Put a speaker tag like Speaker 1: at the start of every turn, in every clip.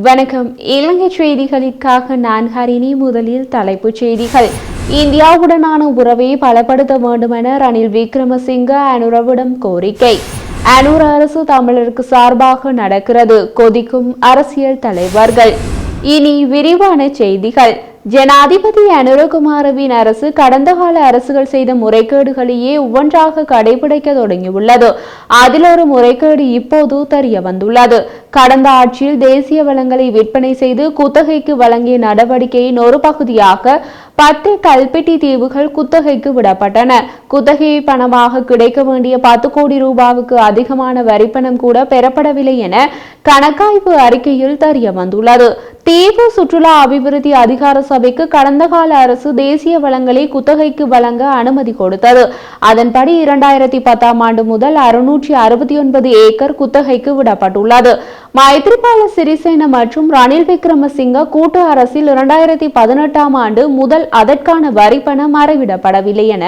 Speaker 1: வணக்கம். இலங்கை செய்திகளுக்காக நான் ஹரிணி. முதலில் தலைப்புச் செய்திகள். இந்தியாவுடனான உறவை பலப்படுத்த வேண்டுமென ரணில் விக்ரமசிங்க அனுரவிடம் கோரிக்கை. அனுர அரசு தமிழருக்கு சார்பாக நடக்கிறது. கொதிக்கும் அரசியல் தலைவர்கள். இனி விரிவான செய்திகள். ஜனாதிபதி அனுரகுமாரவின் அரசு கடந்த கால அரசுகள் செய்த முறைகேடுகளையே ஒவ்வொன்றாக கடைபிடிக்க தொடங்கியுள்ளது. அதில் ஒரு முறைகேடு இப்போது தெரிய வந்துள்ளது. கடந்த ஆட்சியில் தேசிய வளங்களை விற்பனை செய்து குத்தகைக்கு வழங்கிய நடவடிக்கையின் ஒரு பகுதியாக பத்து கல்பெட்டி தீவுகள் குத்தகைக்கு விடப்பட்டன. குத்தகை பணமாக கிடைக்க வேண்டிய பத்து கோடி ரூபாவுக்கு அதிகமான வரிப்பணம் கூட பெறப்படவில்லை என கணக்காய்வு அறிக்கையில் தெரிய வந்துள்ளது தீவு சுற்றுலா அபிவிருத்தி அதிகார சபைக்கு கடந்த கால அரசு தேசிய வளங்களை குத்தகைக்கு வழங்க அனுமதி கொடுத்தது. அதன்படி இரண்டாயிரத்தி பத்தாம் ஆண்டு முதல் அறுநூற்றி அறுபத்தி ஒன்பது ஏக்கர் குத்தகைக்கு விடப்பட்டுள்ளது. மைத்ரிபால சிறிசேன மற்றும் ரணில் விக்ரமசிங்க கூட்டு அரசில் இரண்டாயிரத்தி பதினெட்டாம் ஆண்டு முதல் அதற்கான வரிப்பணம் மறைவிடப்படவில்லை என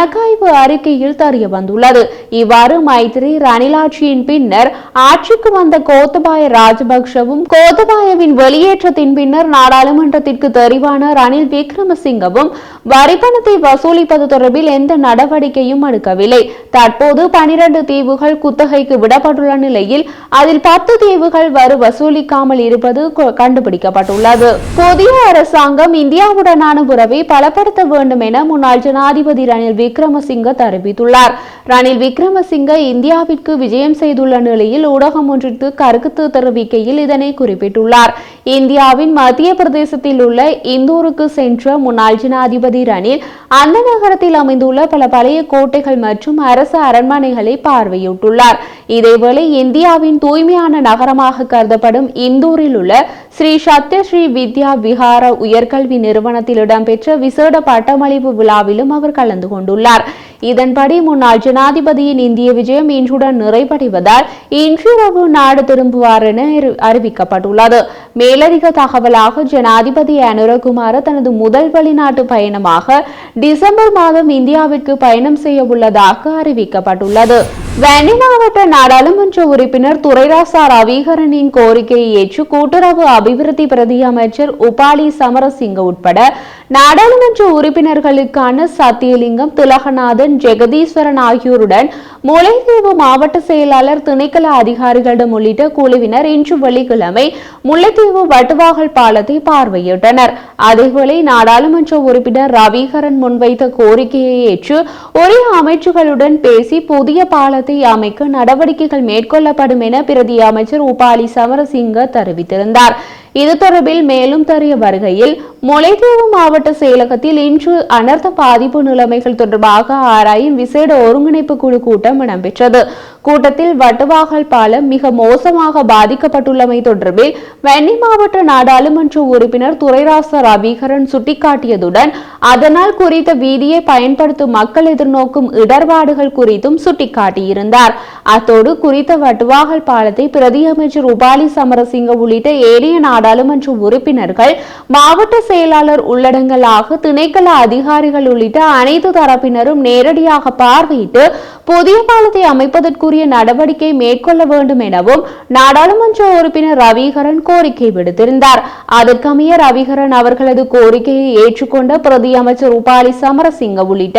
Speaker 1: கணக்காய்வு அறிக்கையில் தெரிய வந்துள்ளது இவ்வாறு மைத்திரி ரணில் ஆட்சியின் பின்னர் ஆட்சிக்கு வந்த கோத்தபாய ராஜபக்சவும் கோத்தபாயவின் வெளியேற்றத்தின் பின்னர் நாடாளுமன்றத்திற்கு தெரிவான ரணில் விக்ரமசிங்கவும் வரிப்பணத்தை வசூலிப்பது தொடர்பில் எந்த நடவடிக்கையும் எடுக்கவில்லை. தற்போது பனிரண்டு தீவுகள் குத்தகைக்கு விடப்பட்டுள்ள நிலையில் அதில் பத்து தீவுகள் வரி வசூலிக்காமல் இருப்பது கண்டுபிடிக்கப்பட்டுள்ளது. புதிய அரசாங்கம் இந்தியாவுடனான உறவை பலப்படுத்த வேண்டும் என முன்னாள் ஜனாதிபதி ரணில் விக்ரமசிங்க தெரிவித்துள்ளார் ரணில் விக்ரமசிங்க இந்தியாவிற்கு விஜயம் செய்துள்ள நிலையில் ஊடகம் ஒன்றிற்கு கருத்து தெரிவிக்கையில் இதனை குறிப்பிட்டுள்ளார். இந்தியாவின் மத்திய பிரதேசத்தில் உள்ள இந்தூருக்கு சென்ற முன்னாள் ஜனாதிபதி ரணில் அந்த நகரத்தில் அமைந்துள்ள பல பழைய கோட்டைகள் மற்றும் அரசு அரண்மனைகளை பார்வையிட்டுள்ளார். இதேவேளை இந்தியாவின் தூய்மையான நகரமாக கருதப்படும் இந்தூரில் உள்ள ஸ்ரீ சத்ய ஸ்ரீ வித்யா விஹார உயர்கல்வி நிறுவனத்தில் இடம்பெற்ற விசேட பட்டமளிப்பு விழாவிலும் அவர் கலந்து கொண்டுள்ளார். இதன்படி முன்னாள் ஜனாதிபதியின் இந்திய விஜயம் இன்றுடன் நிறைவடைவதால் இன்றிரவு நாடு திரும்புவார் என அறிவிக்கப்பட்டுள்ளது. மேலதிக தகவலாக ஜனாதிபதி அனுரகுமார தனது முதல் வெளிநாட்டு பயணமாக டிசம்பர் மாதம் இந்தியாவிற்கு பயணம் செய்ய உள்ளதாக அறிவிக்கப்பட்டுள்ளது. வன்னி மாவட்ட நாடாளுமன்ற உறுப்பினர் துரைராசா ரவிகரனின் கோரிக்கையை ஏற்று கூட்டுறவு அபிவிருத்தி பிரதி அமைச்சர் உபாலி சமரசிங்க உட்பட நாடாளுமன்ற உறுப்பினர்களுக்கான சத்தியலிங்கம் திலகநாதன் ஜெகதீஸ்வரன் ஆகியோருடன் முல்லைத்தீவு மாவட்ட செயலாளர் திணைக்கள அதிகாரிகளிடம் உள்ளிட்ட குழுவினர் இன்று வெள்ளிக்கிழமை முல்லைத்தீவு வட்டுவாகல் பாலத்தை பார்வையிட்டனர். அதேவேளை நாடாளுமன்ற உறுப்பினர் ரவிகரன் முன்வைத்த கோரிக்கையை ஏற்று ஒரே அமைச்சுகளுடன் பேசி புதிய பாலத்தை அமைக்க நடவடிக்கைகள் மேற்கொள்ளப்படும் என பிரதி அமைச்சர் உபாலி சமரசிங்க தெரிவித்திருந்தார். இது தொடர்பில் மேலும் தெரிய வருகையில் முல்லைத்தீவு மாவட்ட செயலகத்தில் இன்று அனர்த்த பாதிப்பு நிலைமைகள் தொடர்பாக ஆராயும் விசேட ஒருங்கிணைப்பு குழு கூட்டம் இடம்பெற்றது. கூட்டத்தில் வட்டுவாகல் பாலம் மிக மோசமாக பாதிக்கப்பட்டுள்ளமை தொடர்பில் வெண்ணி மாவட்ட நாடாளுமன்ற உறுப்பினர் துரைராச ரவிகரன் சுட்டிக்காட்டியதுடன் அதனால் குறித்த வீதியை பயன்படுத்தும் மக்கள் எதிர்நோக்கும் இடர்பாடுகள் குறித்தும் சுட்டிக்காட்டியிருந்தார். அத்தோடு குறித்த வட்டுவாகல் பாலத்தை பிரதியமைச்சர் உபாலி சமரசிங்க உள்ளிட்ட ஏனைய நாடாளுமன்ற உறுப்பினர்கள் மாவட்ட செயலாளர் உள்ளடங்கலாக திணைக்கள அதிகாரிகள் உள்ளிட்ட அனைத்து தரப்பினரும் நேரடியாக பார்வையிட்டு புதிய பாலத்தை அமைப்பதற்குரிய நடவடிக்கை மேற்கொள்ள வேண்டும் எனவும் நாடாளுமன்ற உறுப்பினர் ரவிகரன் கோரிக்கை விடுத்திருந்தார். அதற்கமைய ரவிகரன் அவர்களது கோரிக்கையை ஏற்றுக்கொண்ட பிரதி அமைச்சர் உபாலி சமரசிங்க உள்ளிட்ட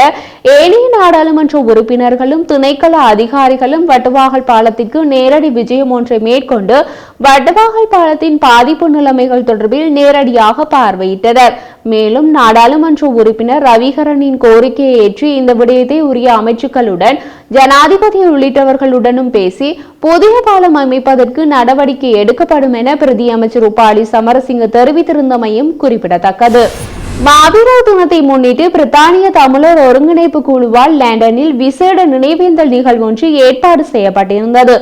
Speaker 1: ஏனைய நாடாளுமன்ற உறுப்பினர்களும் திணைக்கள அதிகாரிகளும் வட்டுவாகல் பாலத்திற்கு நேரடி விஜயம் ஒன்றை மேற்கொண்டு வட்டுவாகல் பாலத்தின் பாதிப்பு நிலைமைகள் தொடர்பில் நேரடியாக வெளியிட்டனர் மேலும் நாடாளுமன்ற உறுப்பினர் ரவிகரனின் கோரிக்கையை ஏற்று இந்த விடயத்தை உரிய அமைச்சுக்களுடன் ஜனாதிபதி உள்ளிட்டவர்களுடனும் பேசி புதிய பாலம் அமைப்பதற்கு நடவடிக்கை எடுக்கப்படும் என பிரதி அமைச்சர் உபாலி சமரசிங்க தெரிவித்திருந்தமையும் குறிப்பிடத்தக்கது. மாவீரர் தினத்தை முன்னிட்டு பிரித்தானிய தமிழர் ஒருங்கிணைப்பு குழுவால் லண்டனில் விசேட நினைவேந்தல் நிகழ்வொன்று ஏற்பாடு செய்யப்பட்டிருந்தது.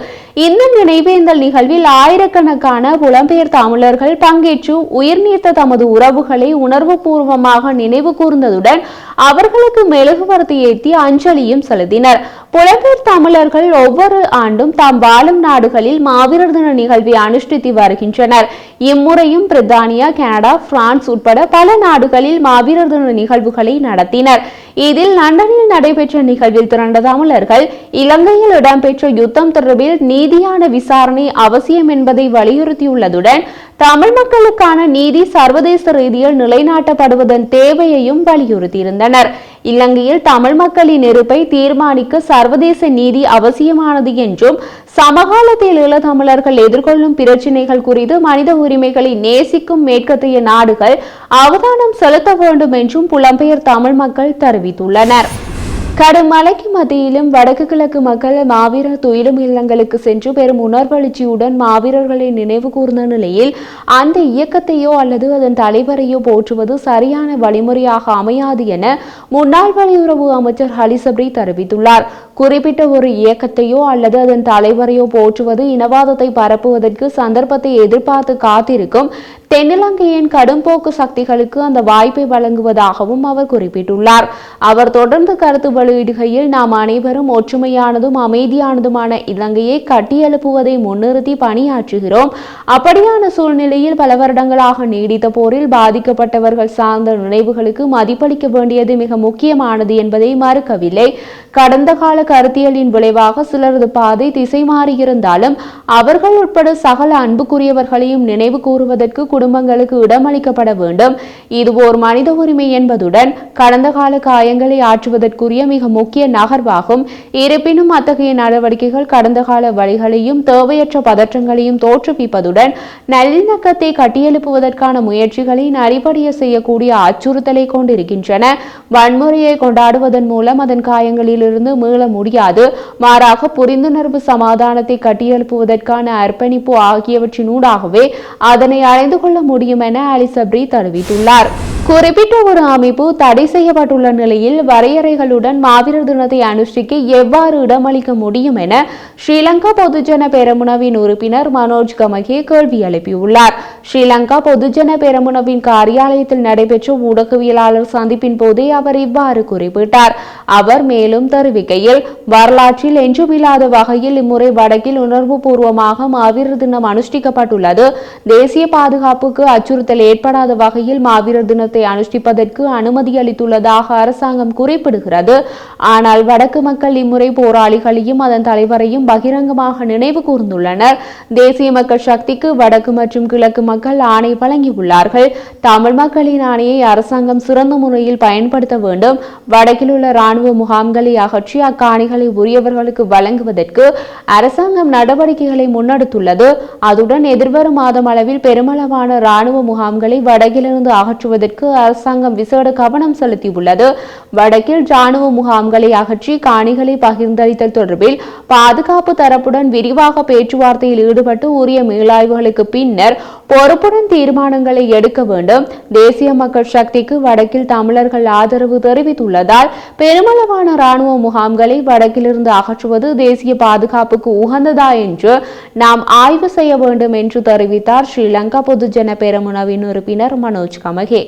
Speaker 1: இந்த நினைவேந்தல் நிகழ்வில் ஆயிரக்கணக்கான புலம்பெயர் தமிழர்கள் பங்கேற்று உயிர்நீத்த தமது உறவுகளை உணர்வுபூர்வமாக நினைவு கூர்ந்ததுடன் அவர்களுக்கு மெழுகுவர்த்தி ஏற்றி அஞ்சலியும் செலுத்தினர். புலம்பெயர் தமிழர்கள் ஒவ்வொரு ஆண்டும் தாம் வாழும் நாடுகளில் மாவீரர் தின நிகழ்வை அனுஷ்டித்து வருகின்றனர். இம்முறையும் பிரித்தானியா கனடா பிரான்ஸ் உட்பட பல நாடுகளில் மாவீரர் தின நிகழ்வுகளை நடத்தினர். இதில் லண்டனில் நடைபெற்ற நிகழ்வில் திரண்ட தமிழர்கள் இலங்கையில் இடம்பெற்ற யுத்தம் தொடர்பில் நீதி நீதியான விசாரணை அவசியம் என்பதை வலியுறுத்தியுள்ளதுடன் தமிழ் மக்களுக்கான நீதி சர்வதேச ரீதியில் நிலைநாட்டப்படுவதன் தேவையையும் வலியுறுத்தியிருந்தனர். இலங்கையில் தமிழ் மக்களின் இருப்பை தீர்மானிக்க சர்வதேச நீதி அவசியமானது என்றும் சமகாலத்தில் ஈழத்தமிழர்கள் எதிர்கொள்ளும் பிரச்சினைகள் குறித்து மனித உரிமைகளை நேசிக்கும் மேற்கத்திய நாடுகள் அவதானம் செலுத்த வேண்டும் என்றும் புலம்பெயர் தமிழ் மக்கள் தெரிவித்துள்ளனர். கடும் மலைக்கு மத்தியிலும் வடக்கு கிழக்கு மக்கள் மாவீரர் துயிலும் இல்லங்களுக்கு சென்று பெரும் உணர்வெழுச்சியுடன் மாவீரர்களை நினைவு கூர்ந்த நிலையில் அந்த இயக்கத்தையோ அல்லது அதன் தலைவரையோ போற்றுவது சரியான வழிமுறையாக அமையாது என முன்னாள் வெளியுறவு அமைச்சர் ஹலிசப்ரி தெரிவித்துள்ளார். குறிப்பிட்ட ஒரு இயக்கத்தையோ அல்லது அதன் தலைவரையோ போற்றுவது இனவாதத்தை பரப்புவதற்கு சந்தர்ப்பத்தை எதிர்பார்த்து காத்திருக்கும் தென்னிலங்கையின் கடும்போக்கு சக்திகளுக்கு அந்த வாய்ப்பை வழங்குவதாகவும் அவர் குறிப்பிட்டுள்ளார். அவர் தொடர்ந்து கருத்து வெளியிடுகையில் நாம் அனைவரும் ஒற்றுமையானதும் அமைதியானதுமான இலங்கையை கட்டியெழுப்புவதை முன்னிறுத்தி பணியாற்றுகிறோம். அப்படியான சூழ்நிலையில் பல வருடங்களாக நீடித்த போரில் பாதிக்கப்பட்டவர்கள் சார்ந்த நினைவுகளுக்கு மதிப்பளிக்க வேண்டியது மிக முக்கியமானது என்பதை மறுக்கவில்லை. கடந்த கால கருத்தியலின் விளைவாக சிலரது பாதை திசை மாறியிருந்தாலும் அவர்கள் உட்பட சகல அன்புக்குரியவர்களையும் நினைவு கூறுவதற்கு குடும்பங்களுக்கு இடமளிக்கப்பட வேண்டும். இது ஓர் மனித உரிமை என்பதுடன் கடந்த கால காயங்களை ஆற்றுவதற்குரிய மிக முக்கிய நகர்வாகும். இருப்பினும் அத்தகைய நடவடிக்கைகள் கடந்த கால வழிகளையும் தேவையற்ற பதற்றங்களையும் தோற்றுவிப்பதுடன் நல்லிணக்கத்தை கட்டியெழுப்புவதற்கான முயற்சிகளை நரிபடிய செய்யக்கூடிய அச்சுறுத்தலை கொண்டிருக்கின்றன. வன்முறையை கொண்டாடுவதன் மூலம் அதன் காயங்களிலிருந்து மீள முடியாது. மாறாக புரிந்துணர்வு சமாதானத்தை கட்டியெழுப்புவதற்கான அர்ப்பணிப்பு ஆகியவற்றினூடாகவே அதனை அடைந்து கொள்ள முடியும் என அலிசப்ரி தெரிவித்துள்ளார். குறிப்பிட்ட ஒரு அமைப்பு தடை செய்யப்பட்டுள்ள நிலையில் வரையறைகளுடன் மாவீரர் தினத்தை அனுஷ்டிக்க எவ்வாறு இடமளிக்க முடியும் என ஸ்ரீலங்கா பொதுஜன பெரமுனவின் உறுப்பினர் மனோஜ் கமகே கேள்வி எழுப்பியுள்ளார். ஸ்ரீலங்கா பொதுஜன பெரமுனவின் காரியாலயத்தில் நடைபெற்ற ஊடகவியலாளர் சந்திப்பின் போதே அவர் இவ்வாறு குறிப்பிட்டார். அவர் மேலும் தெரிவிக்கையில் வரலாற்றில் என்றுமில்லாத வகையில் இம்முறை வடக்கில் உணர்வுபூர்வமாக மாவீரர் தினம் அனுஷ்டிக்கப்பட்டுள்ளது. தேசிய பாதுகாப்புக்கு அச்சுறுத்தல் ஏற்படாத வகையில் மாவீரர் தினத்தை அனுஷ்டிப்பதற்கு அனுமதி அளித்துள்ளதாக அரசாங்கம் குறிப்பிடுகிறது. ஆனால் வடக்கு மக்கள் இம்முறை போராளிகளையும் அதன் தலைவரையும் பகிரங்கமாக நினைவு கூர்ந்துள்ளனர். தேசிய மக்கள் சக்திக்கு வடக்கு மற்றும் கிழக்கு மக்கள் மக்கள் ஆணை வழங்கியுள்ளார்கள் தமிழ் மக்களின் ஆணையை அரசாங்கம் சிறந்த முறையில் பயன்படுத்த வேண்டும். வடக்கில் உள்ள ராணுவ முகாம்களை அகற்றி அக்காணிகளை உரியவர்களுக்கு வழங்குவதற்கு அரசாங்கம் நடவடிக்கைகளை முன்னெடுத்துள்ளது. அதுடன் எதிர்வரும் மாதம் அளவில் பெருமளவான ராணுவ முகாம்களை வடக்கிலிருந்து அகற்றுவதற்கு அரசாங்கம் விசேட கவனம் செலுத்தியுள்ளது. வடக்கில் ராணுவ முகாம்களை அகற்றி காணிகளை பகிர்ந்தளித்தல் தொடர்பில் பாதுகாப்பு தரப்புடன் விரிவாக பேச்சுவார்த்தையில் ஈடுபட்டு உரிய மேலாய்வுகளுக்கு பின்னர் போர் பொறுப்புடன் தீர்மானங்களை எடுக்க வேண்டும். தேசிய மக்கள் சக்திக்கு வடக்கில் தமிழர்கள் ஆதரவு தெரிவித்துள்ளதால் பெருமளவான ராணுவ முகாம்களை வடக்கிலிருந்து அகற்றுவது தேசிய பாதுகாப்புக்கு உகந்ததா என்று நாம் ஆய்வு செய்ய வேண்டும் என்று தெரிவித்தார் ஸ்ரீலங்கா பொதுஜன பெரமுனவின் உறுப்பினர் மனோஜ் கமகே.